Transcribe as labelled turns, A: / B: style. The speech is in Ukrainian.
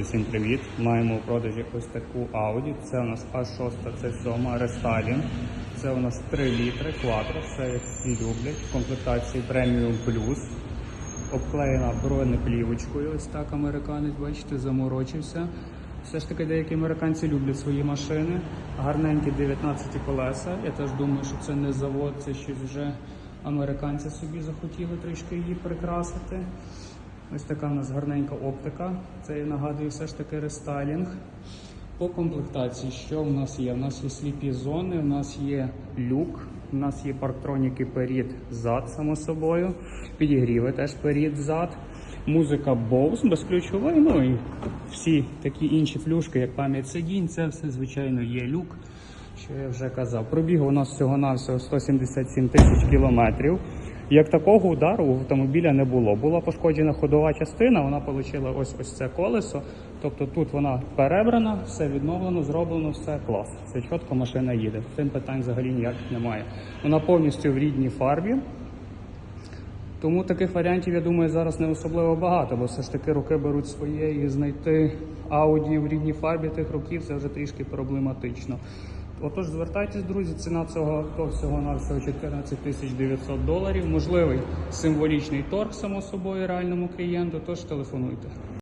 A: Всім привіт! Маємо у продажі ось таку Audi. Це у нас А6, це 7 рестайлінг. Це у нас 3 літри, квадро, все як всі люблять. В комплектації Premium Plus. Обклеєна бронеплівочкою. Ось так американець, бачите, заморочився. Все ж таки деякі американці люблять свої машини. Гарненькі 19 колеса. Я теж думаю, що це не завод, це щось вже американці собі захотіли трішки її прикрасити. Ось така у нас гарненька оптика. Це я нагадую все ж таки рестайлінг. По комплектації, що в нас є? У нас є сліпі зони, у нас є люк, у нас є парктроніки перед зад, само собою. Підігріви теж перед зад. Музика Bose безключовий, ну і всі такі інші флюшки, як пам'ять сидінь, це все, звичайно, є люк. Що я вже казав. Пробіг у нас всього-навсього 177 тисяч кілометрів. Як такого удару у автомобіля не було. Була пошкоджена ходова частина, вона отримала ось ось це колесо. Тобто тут вона перебрана, все відновлено, зроблено, все клас. Все чітко машина їде. Цим питань взагалі ніяких немає. Вона повністю в рідній фарбі. Тому таких варіантів, я думаю, зараз не особливо багато, бо все ж таки руки беруть своє і знайти Audi в рідній фарбі тих років це вже трішки проблематично. Отож, звертайтесь, друзі, ціна цього авто всього на всього 14 тисяч 900 доларів. Можливий символічний торг, само собою, реальному клієнту, тож телефонуйте.